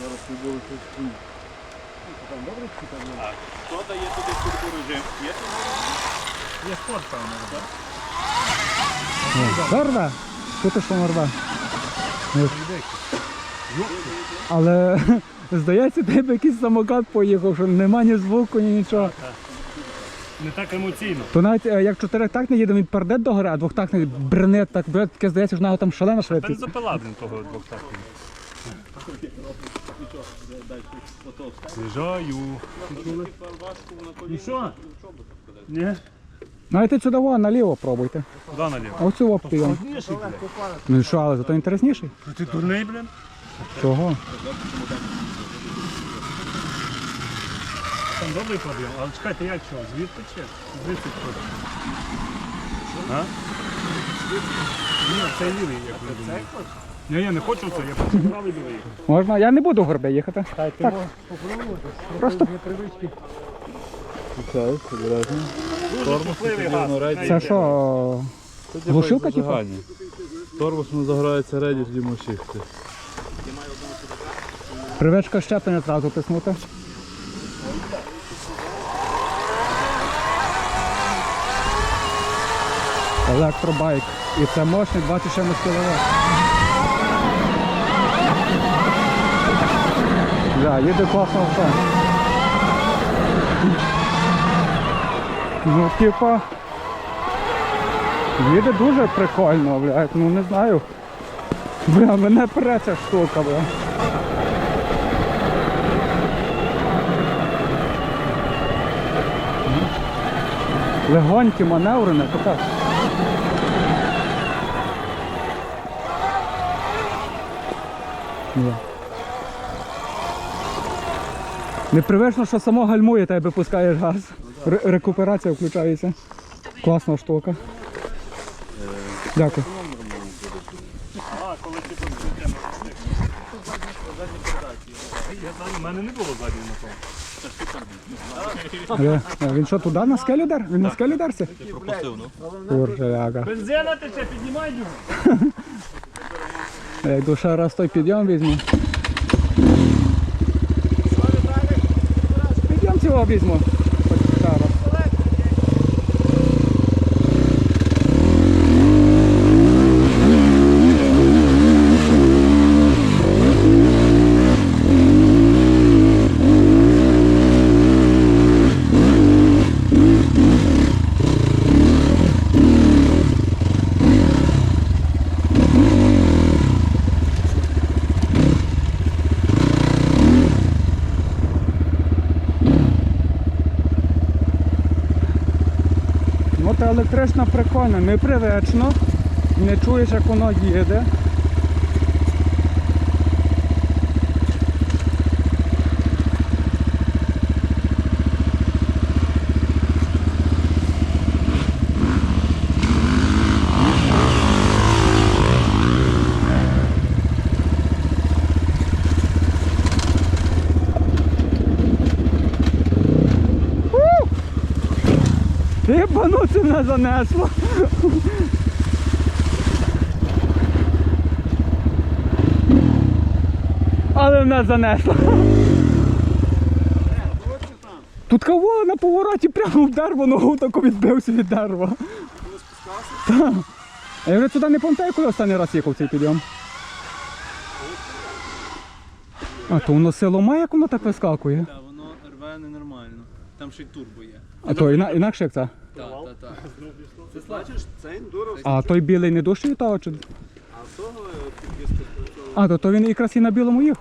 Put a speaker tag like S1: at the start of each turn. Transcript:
S1: Зараз ви будете стоїть.
S2: А хто дає туди турборежим? Є
S3: Є спорт, певно. так?
S4: Морда? Що що морда? Але здається, тебе якийсь самокат поїхав, що нема ні звуку, ні нічого.
S3: Не так емоційно.
S4: То навіть е, як чотиритактний їде, він перде до гори, а двохтактний брене так, бре, таке здається, що в нього там шалена швидкість.
S3: Бензопила, блін, того двохтактного. З'їжджаю. І що? Ні?
S4: Навіть сюди вон, наліво пробуйте.
S3: Куди наліво?
S4: А оцю оптію.
S3: Складніший.
S4: Ну що, але зато інтересніший?
S3: Ти дурний, блін?
S4: Чого?
S3: Там добрий подйом. Але чекайте, як чого? Звідти чи? Звідси ходить. А? Ні, це лівий, як ви думаєте. Ні, я не хочу це, я хочу правий лівий.
S4: Можна? Я не буду горби їхати.
S3: Так, ти можеш.
S4: Просто-
S3: привички.
S1: Так, обережно.
S3: Дуже газ.
S4: Це що? Глушилка, типу?
S1: Торбус ми заграється реді, тоді мочити.
S4: Привичка щеплення зразу тиснути. Електробайк. І це мощний 20 чимось кіловат. Да, їде класно все. Ну, типа. Їде дуже прикольно, блядь, ну не знаю. Бля, мене пере ця штука, бля. Легонькі маневри, не покаж. Ні. Непривично, що само гальмує, тебе пускаєш газ. Ре- рекуперація включається. Класна штука. Дякую.
S3: А, коли ти. Я у мене не було задньої на тому.
S4: Він що туди на скелю дер? Він на скелю дерся? Курчаляка.
S3: Бензина ти ще піднімай його.
S4: Я йду ще раз той підйом візьму. Підйом цього візьму. Хоч ще раз. Ну та електрична прикольна, непривично. Не чуєш, як воно їде. Єбанути мене занесло. Але мене занесло. Тут кого на повороті прямо в дерево, ногу тако відбився від дерева. Так. А я вже туди не пам'ятаю, коли останній раз їхав цей підйом. А, то воно село має, як воно так вискакує.
S5: Так, воно рве ненормально. Там ще й турбо є.
S4: А то іна- інакше як це.
S5: Так, так, так. Це бачиш, це ендуро.
S4: А той білий не дужчий від того? Чи...
S5: А того от,
S4: А, то, то він якраз і на білому їхав.